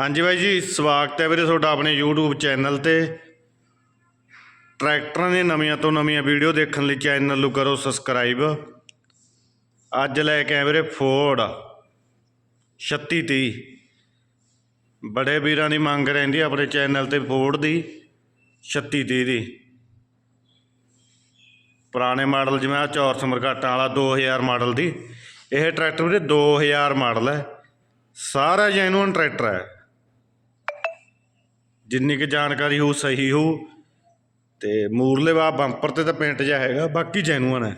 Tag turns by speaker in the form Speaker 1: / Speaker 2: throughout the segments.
Speaker 1: ਹਾਂਜੀ ਬਾਈ ਜੀ, ਸਵਾਗਤ ਹੈ ਵੀਰੇ ਤੁਹਾਡਾ ਆਪਣੇ YouTube ਚੈਨਲ ਤੇ। ਟਰੈਕਟਰਾਂ ਦੀਆਂ ਨਵੀਆਂ ਤੋਂ ਨਵੀਆਂ ਵੀਡੀਓ ਦੇਖਣ ਲਈ ਚੈਨਲ ਨੂੰ ਕਰੋ ਸਬਸਕ੍ਰਾਈਬ। ਅੱਜ ਲੈ ਕੇ ਆਏ ਵੀਰੇ ਫੋਰਡ 3630 ਬੜੇ ਵੀਰਾਂ ਦੀ ਮੰਗ ਰਹਿੰਦੀ ਆਪਣੇ ਚੈਨਲ ਤੇ ਫੋਰਡ ਦੀ 3630 ਦੀ। ਪੁਰਾਣੇ ਮਾਡਲ ਜਿਵੇਂ ਆ ਚੌਰਸ ਮਰਘਾਟਾਂ ਵਾਲਾ 2000 ਮਾਡਲ ਦੀ। ਇਹ ਟਰੈਕਟਰ ਵੀਰੇ 2000 ਮਾਡਲ ਹੈ। ਸਾਰਾ ਜੈਨੂਅਨ ਟਰੈਕਟਰ ਹੈ। ਜਿੰਨੀ ਕੁ ਜਾਣਕਾਰੀ ਹੋ ਸਹੀ ਹੋ ਤੇ ਮੂਰਲੇ ਵਾ ਬੰਪਰ ਤੇ ਤਾਂ ਪੇਂਟ ਜਿਹਾ ਹੈਗਾ, ਬਾਕੀ ਜੈਨੂਅਨ ਹੈ।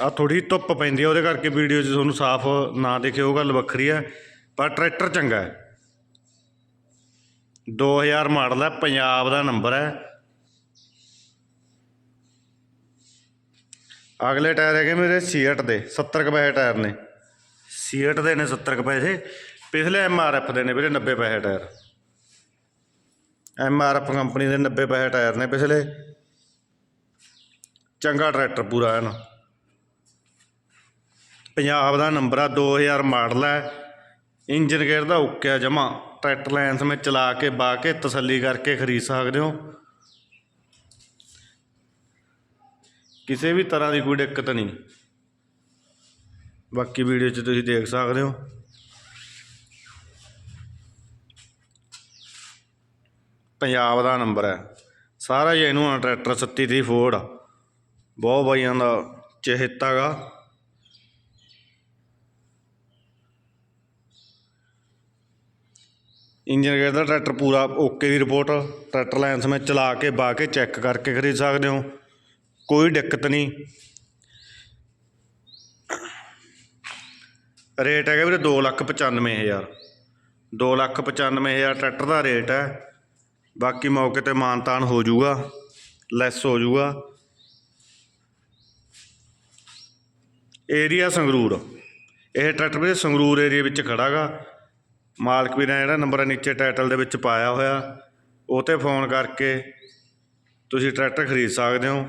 Speaker 1: ਆ ਥੋੜੀ ਧੁੱਪ ਪੈਂਦੀ ਹੈ, ਉਹਦੇ ਕਰਕੇ ਵੀਡੀਓ 'ਚ ਤੁਹਾਨੂੰ ਸਾਫ਼ ਨਾ ਦਿਖੇ, ਉਹ ਗੱਲ ਵੱਖਰੀ ਹੈ, ਪਰ ਟਰੈਕਟਰ ਚੰਗਾ ਹੈ। 2000 ਮਾਡਲ ਹੈ, ਪੰਜਾਬ ਦਾ ਨੰਬਰ ਹੈ। ਅਗਲੇ ਟਾਇਰ ਹੈਗੇ ਮੇਰੇ ਸੀਟ ਦੇ 70 ਕੁ ਪੈਸੇ ਟਾਇਰ ਨੇ। ਸੀਟ ਦੇ ਨੇ 70 ਕੁ ਪੈਸੇ, ਪਿਛਲੇ ਐਮਆਰਐਫ ਦੇ ਨੇ ਵੀਰੇ 90 ਪੈਸੇ ਟਾਇਰ। ਐਮਆਰਐਫ ਕੰਪਨੀ ਦੇ 90 ਪੈਸੇ ਟਾਇਰ ਨੇ ਪਿਛਲੇ। ਚੰਗਾ ਟਰੈਕਟਰ ਪੂਰਾ ਹੈ ਨਾ। ਪੰਜਾਬ ਦਾ ਨੰਬਰ ਆ 2000 ਮਾਡਲ ਹੈ। ਇੰਜਨ ਗੇਅਰ ਦਾ ਓਕੇ ਜਮਾ। ਟਰੈਕਟਰ ਲਾਇਨਸ ਵਿੱਚ ਚਲਾ ਕੇ, ਬਾ ਕੇ, ਤਸੱਲੀ ਕਰਕੇ ਖਰੀਦ ਸਕਦੇ ਹੋ। ਕਿਸੇ ਵੀ ਤਰ੍ਹਾਂ ਦੀ ਕੋਈ ਦਿੱਕਤ ਨਹੀਂ। ਬਾਕੀ ਵੀਡੀਓ 'ਚ ਤੁਸੀਂ ਦੇਖ ਸਕਦੇ ਹੋ। ਪੰਜਾਬ ਦਾ ਨੰਬਰ ਹੈ। ਸਾਰਾ ਹੀ ਇਹਨੂੰ ਟਰੈਕਟਰ 37 ਫੋਰਡ ਬਹੁਤ ਬਾਈਆਂ ਦਾ ਚਹੇਤਾ ਗਾ। ਇੰਜਨ ਗੇਅਰ ਦਾ ਟਰੈਕਟਰ ਪੂਰਾ ਓਕੇ ਦੀ ਰਿਪੋਰਟ। ਟਰੈਕਟਰ ਲਾਇਨਸ ਸਮੇਂ ਚਲਾ ਕੇ, ਬਾ ਕੇ, ਚੈੱਕ ਕਰਕੇ ਖਰੀਦ ਸਕਦੇ ਹੋ। ਕੋਈ ਦਿੱਕਤ ਨਹੀਂ। ਰੇਟ ਹੈਗਾ ਵੀਰੇ 295000 295000 ਟਰੈਕਟਰ ਦਾ ਰੇਟ ਹੈ। ਬਾਕੀ ਮੌਕੇ ਤੇ ਮਾਨਤਾਨ ਹੋ ਜਾਊਗਾ, ਲੈਸ ਹੋ ਜਾਊਗਾ। ਏਰੀਆ ਸੰਗਰੂਰ, ਇਹ ਟਰੈਕਟਰ ਵੀਰੇ ਸੰਗਰੂਰ ਏਰੀਆ ਵਿੱਚ ਖੜਾਗਾ ਮਾਲਕ ਵੀ ਨੇ ਜਿਹੜਾ ਨੰਬਰ ਹੈ ਨੀਚੇ ਟਾਈਟਲ ਦੇ ਵਿੱਚ ਪਾਇਆ ਹੋਇਆ ਉਹ ਤੇ ਫੋਨ ਕਰਕੇ ਤੁਸੀਂ ਟਰੈਕਟਰ ਖਰੀਦ ਸਕਦੇ ਹੋ।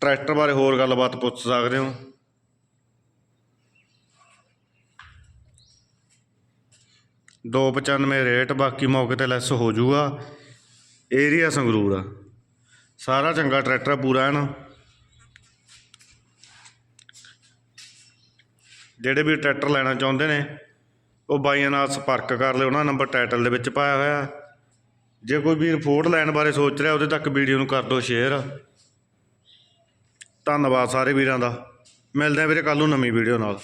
Speaker 1: ਟਰੈਕਟਰ ਬਾਰੇ ਹੋਰ ਗੱਲਬਾਤ ਪੁੱਛ ਸਕਦੇ ਹੋ। ਦੋ ਪਚਾਨਵੇਂ ਰੇਟ, ਬਾਕੀ ਮੌਕੇ ਤੇ ਲੈਸ ਹੋ ਜਾਊਗਾ। ਏਰੀਆ ਸੰਗਰੂਰ ਆ। ਸਾਰਾ ਚੰਗਾ ਟਰੈਕਟਰ ਪੂਰਾ ਹੈ ਨਾ। ਜਿਹੜੇ ਵੀ ਟਰੈਕਟਰ ਲੈਣਾ ਚਾਹੁੰਦੇ ਨੇ, ਉਹ ਬਾਈਆਂ ਨਾਲ ਸੰਪਰਕ ਕਰ ਲਿਓ। ਉਹਨਾਂ ਨੰਬਰ ਟਾਈਟਲ ਦੇ ਵਿੱਚ ਪਾਇਆ ਹੋਇਆ। ਜੇ ਕੋਈ ਵੀਰ ਫੋਰਡ ਲੈਣ ਬਾਰੇ ਸੋਚ ਰਿਹਾ, ਉਹਦੇ ਤੱਕ ਵੀਡੀਓ ਨੂੰ ਕਰ ਦਿਓ ਸ਼ੇਅਰ ਧੰਨਵਾਦ ਸਾਰੇ ਵੀਰਾਂ ਦਾ। ਮਿਲਦੇ ਆ ਵੀਰੇ ਕੱਲ ਨੂੰ ਨਵੀਂ ਵੀਡੀਓ ਨਾਲ।